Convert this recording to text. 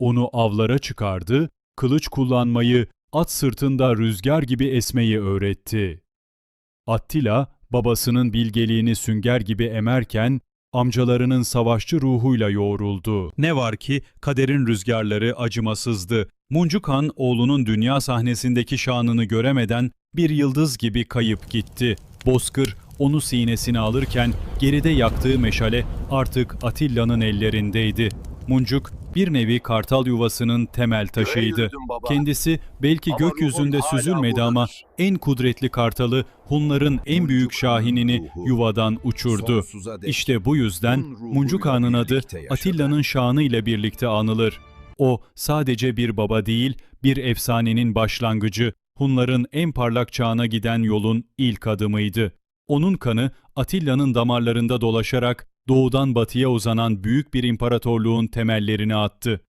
Onu avlara çıkardı, kılıç kullanmayı, at sırtında rüzgar gibi esmeyi öğretti. Attila, babasının bilgeliğini sünger gibi emerken, amcalarının savaşçı ruhuyla yoğruldu. Ne var ki kaderin rüzgarları acımasızdı. Muncuk Han oğlunun dünya sahnesindeki şanını göremeden bir yıldız gibi kayıp gitti. Bozkır onu sinesine alırken geride yaktığı meşale artık Atilla'nın ellerindeydi. Muncuk bir nevi kartal yuvasının temel taşıydı. Kendisi belki gökyüzünde süzülmedi ama en kudretli kartalı Hunların en büyük şahinini yuvadan uçurdu. İşte bu yüzden Muncuk Han'ın adı. Atilla'nın şanı ile birlikte anılır. O sadece bir baba değil, bir efsanenin başlangıcı, Hunların en parlak çağına giden yolun ilk adımıydı. Onun kanı Atilla'nın damarlarında dolaşarak doğudan batıya uzanan büyük bir imparatorluğun temellerini attı.